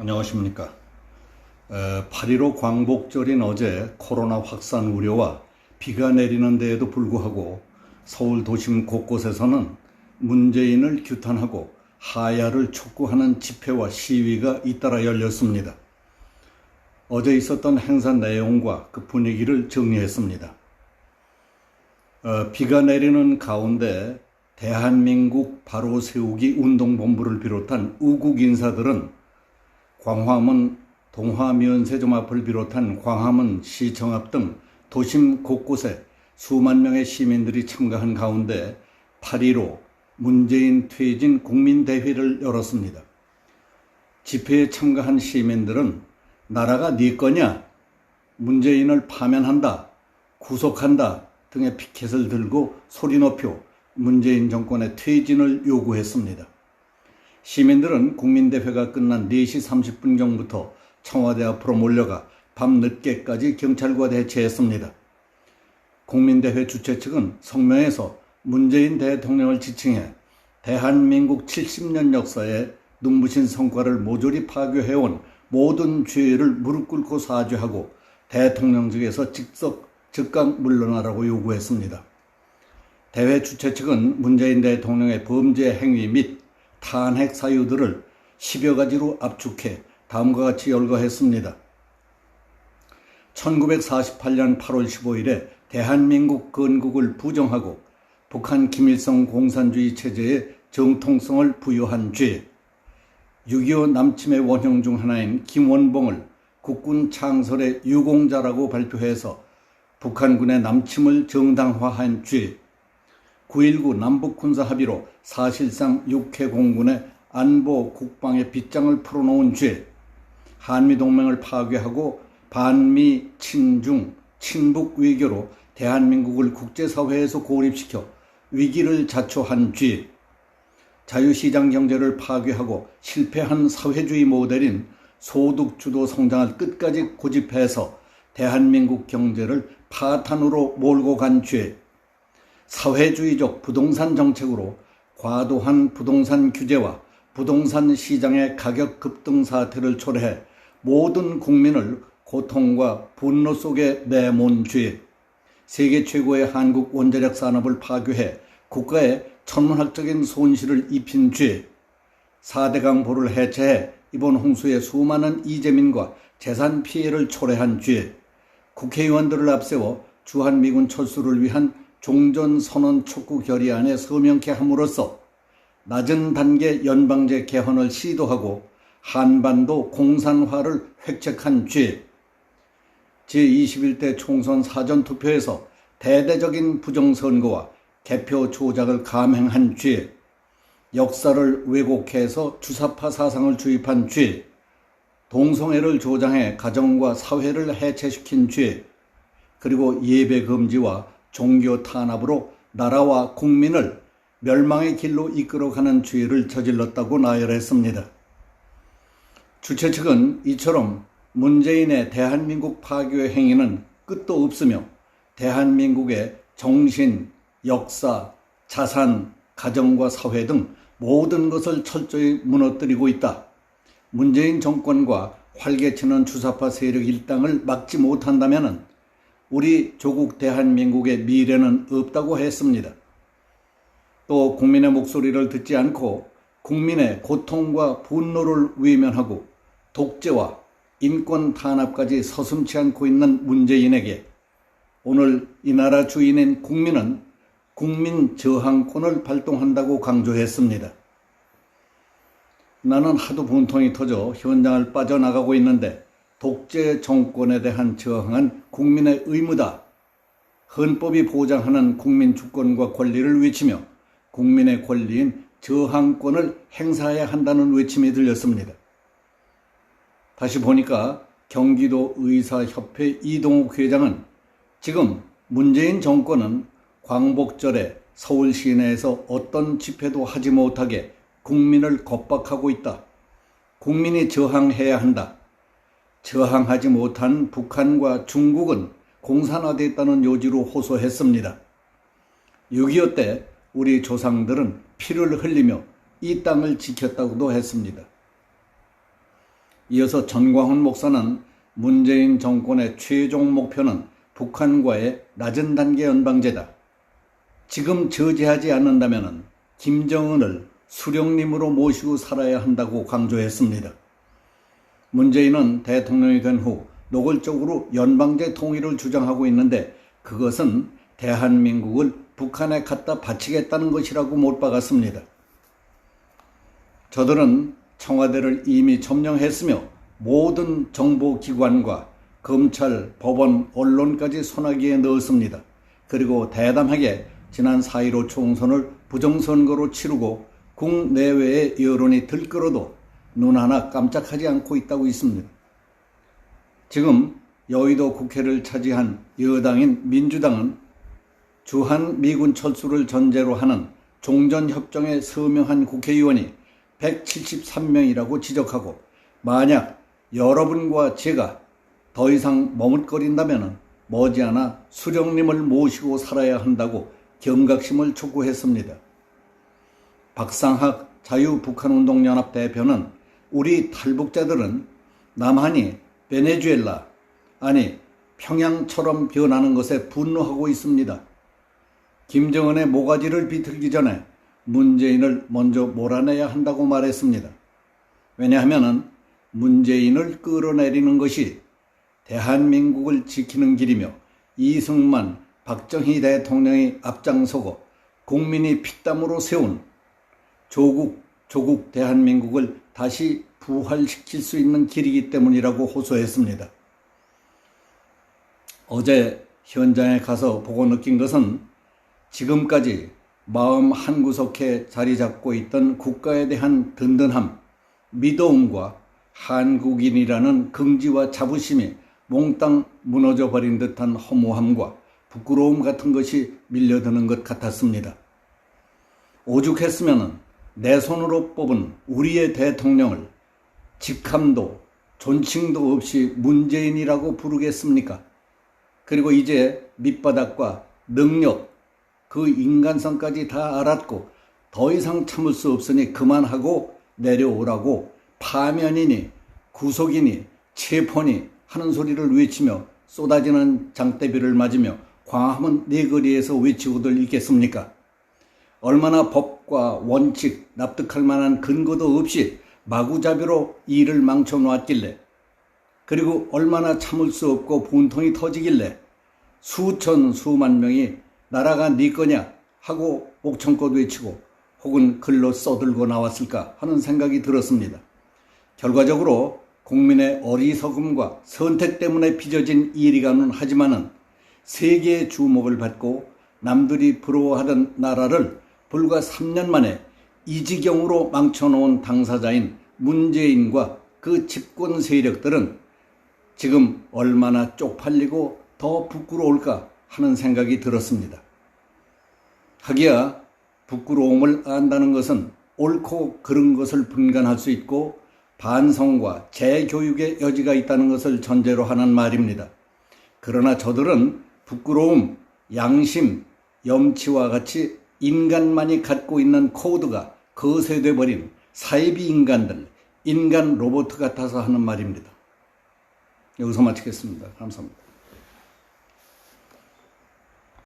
안녕하십니까. 8.15 광복절인 어제 코로나 확산 우려와 비가 내리는 데에도 불구하고 서울 도심 곳곳에서는 문재인을 규탄하고 하야를 촉구하는 집회와 시위가 잇따라 열렸습니다. 어제 있었던 행사 내용과 그 분위기를 정리했습니다. 어, 비가 내리는 가운데 대한민국 바로 세우기 운동본부를 비롯한 우국 인사들은 광화문 동화면세점 앞을 비롯한 광화문 시청 앞 등 도심 곳곳에 수만 명의 시민들이 참가한 가운데 8.15 문재인 퇴진 국민대회를 열었습니다. 집회에 참가한 시민들은 나라가 네 거냐? 문재인을 파면한다. 구속한다. 등의 피켓을 들고 소리 높여 문재인 정권의 퇴진을 요구했습니다. 시민들은 국민대회가 끝난 4시 30분경부터 청와대 앞으로 몰려가 밤늦게까지 경찰과 대치했습니다. 국민대회 주최 측은 성명에서 문재인 대통령을 지칭해 대한민국 70년 역사에 눈부신 성과를 모조리 파괴해온 모든 죄를 무릎 꿇고 사죄하고 대통령직에서 직접 즉각 물러나라고 요구했습니다. 대회 주최 측은 문재인 대통령의 범죄 행위 및 탄핵 사유들을 10여 가지로 압축해 다음과 같이 열거했습니다. 1948년 8월 15일에 대한민국 건국을 부정하고 북한 김일성 공산주의 체제의 정통성을 부여한 죄, 6.25 남침의 원형 중 하나인 김원봉을 국군 창설의 유공자라고 발표해서 북한군의 남침을 정당화한 죄, 9.19 남북군사 합의로 사실상 육해 공군의 안보 국방의 빗장을 풀어놓은 죄, 한미동맹을 파괴하고 반미 친중 친북 외교로 대한민국을 국제사회에서 고립시켜 위기를 자초한 죄, 자유시장 경제를 파괴하고 실패한 사회주의 모델인 소득주도 성장을 끝까지 고집해서 대한민국 경제를 파탄으로 몰고 간 죄, 사회주의적 부동산 정책으로 과도한 부동산 규제와 부동산 시장의 가격 급등 사태를 초래해 모든 국민을 고통과 분노 속에 내몬 죄, 세계 최고의 한국 원자력 산업을 파괴해 국가에 천문학적인 손실을 입힌 죄, 4대강 보를 해체해 이번 홍수의 수많은 이재민과 재산 피해를 초래한 죄, 국회의원들을 앞세워 주한미군 철수를 위한 종전선언 촉구 결의안에 서명케 함으로써 낮은 단계 연방제 개헌을 시도하고 한반도 공산화를 획책한 죄, 제21대 총선 사전투표에서 대대적인 부정선거와 개표 조작을 감행한 죄, 역사를 왜곡해서 주사파 사상을 주입한 죄, 동성애를 조장해 가정과 사회를 해체시킨 죄, 그리고 예배 금지와 종교 탄압으로 나라와 국민을 멸망의 길로 이끌어가는 죄를 저질렀다고 나열했습니다. 주최 측은 이처럼 문재인의 대한민국 파괴 행위는 끝도 없으며 대한민국의 정신, 역사, 자산, 가정과 사회 등 모든 것을 철저히 무너뜨리고 있다. 문재인 정권과 활개치는 주사파 세력 일당을 막지 못한다면 우리 조국 대한민국의 미래는 없다고 했습니다. 또 국민의 목소리를 듣지 않고 국민의 고통과 분노를 외면하고 독재와 인권 탄압까지 서슴치 않고 있는 문재인에게 오늘 이 나라 주인인 국민은 국민 저항권을 발동한다고 강조했습니다. 나는 하도 분통이 터져 현장을 빠져나가고 있는데 독재 정권에 대한 저항은 국민의 의무다. 헌법이 보장하는 국민 주권과 권리를 외치며 국민의 권리인 저항권을 행사해야 한다는 외침이 들렸습니다. 다시 보니까 경기도 의사협회 이동욱 회장은 지금 문재인 정권은 광복절에 서울 시내에서 어떤 집회도 하지 못하게 국민을 겁박하고 있다. 국민이 저항해야 한다. 저항하지 못한 북한과 중국은 공산화됐다는 요지로 호소했습니다. 6.25 때 우리 조상들은 피를 흘리며 이 땅을 지켰다고도 했습니다. 이어서 전광훈 목사는 문재인 정권의 최종 목표는 북한과의 낮은 단계 연방제다. 지금 저지하지 않는다면 김정은을 수령님으로 모시고 살아야 한다고 강조했습니다. 문재인은 대통령이 된 후 노골적으로 연방제 통일을 주장하고 있는데 그것은 대한민국을 북한에 갖다 바치겠다는 것이라고 못 박았습니다. 저들은 청와대를 이미 점령했으며 모든 정보기관과 검찰, 법원, 언론까지 손아귀에 넣었습니다. 그리고 대담하게 지난 4.15 총선을 부정선거로 치르고 국내외의 여론이 들끓어도 눈 하나 깜짝하지 않고 있다고 있습니다. 지금 여의도 국회를 차지한 여당인 민주당은 주한 미군 철수를 전제로 하는 종전협정에 서명한 국회의원이 173명이라고 지적하고 만약 여러분과 제가 더 이상 머뭇거린다면 머지않아 수령님을 모시고 살아야 한다고 경각심을 촉구했습니다. 박상학 자유북한운동연합 대표는 우리 탈북자들은 남한이 베네수엘라, 아니 평양처럼 변하는 것에 분노하고 있습니다. 김정은의 모가지를 비틀기 전에 문재인을 먼저 몰아내야 한다고 말했습니다. 왜냐하면 문재인을 끌어내리는 것이 대한민국을 지키는 길이며 이승만, 박정희 대통령이 앞장서고 국민이 피땀으로 세운 조국, 조국 대한민국을 다시 부활시킬 수 있는 길이기 때문이라고 호소했습니다. 어제 현장에 가서 보고 느낀 것은 지금까지 마음 한구석에 자리 잡고 있던 국가에 대한 든든함, 믿어움과 한국인이라는 긍지와 자부심이 몽땅 무너져 버린 듯한 허무함과 부끄러움 같은 것이 밀려드는 것 같았습니다. 오죽했으면 내 손으로 뽑은 우리의 대통령을 직함도 존칭도 없이 문재인이라고 부르겠습니까? 그리고 이제 밑바닥과 능력, 그 인간성까지 다 알았고 더 이상 참을 수 없으니 그만하고 내려오라고 파면이니 구속이니 체포니 하는 소리를 외치며 쏟아지는 장대비를 맞으며 광화문 네거리에서 외치고들 있겠습니까? 얼마나 법 과 원칙, 납득할 만한 근거도 없이 마구잡이로 일을 망쳐놓았길래 그리고 얼마나 참을 수 없고 분통이 터지길래 수천 수만 명이 나라가 네 거냐 하고 목청껏 외치고 혹은 글로 써들고 나왔을까 하는 생각이 들었습니다. 결과적으로 국민의 어리석음과 선택 때문에 빚어진 일이가는 하지만은 세계의 주목을 받고 남들이 부러워하던 나라를 불과 3년 만에 이 지경으로 망쳐놓은 당사자인 문재인과 그 집권 세력들은 지금 얼마나 쪽팔리고 더 부끄러울까 하는 생각이 들었습니다. 하기야 부끄러움을 안다는 것은 옳고 그른 것을 분간할 수 있고 반성과 재교육의 여지가 있다는 것을 전제로 하는 말입니다. 그러나 저들은 부끄러움, 양심, 염치와 같이 인간만이 갖고 있는 코드가 거세돼 버린 사이비 인간들, 인간 로봇 같아서 하는 말입니다. 여기서 마치겠습니다. 감사합니다.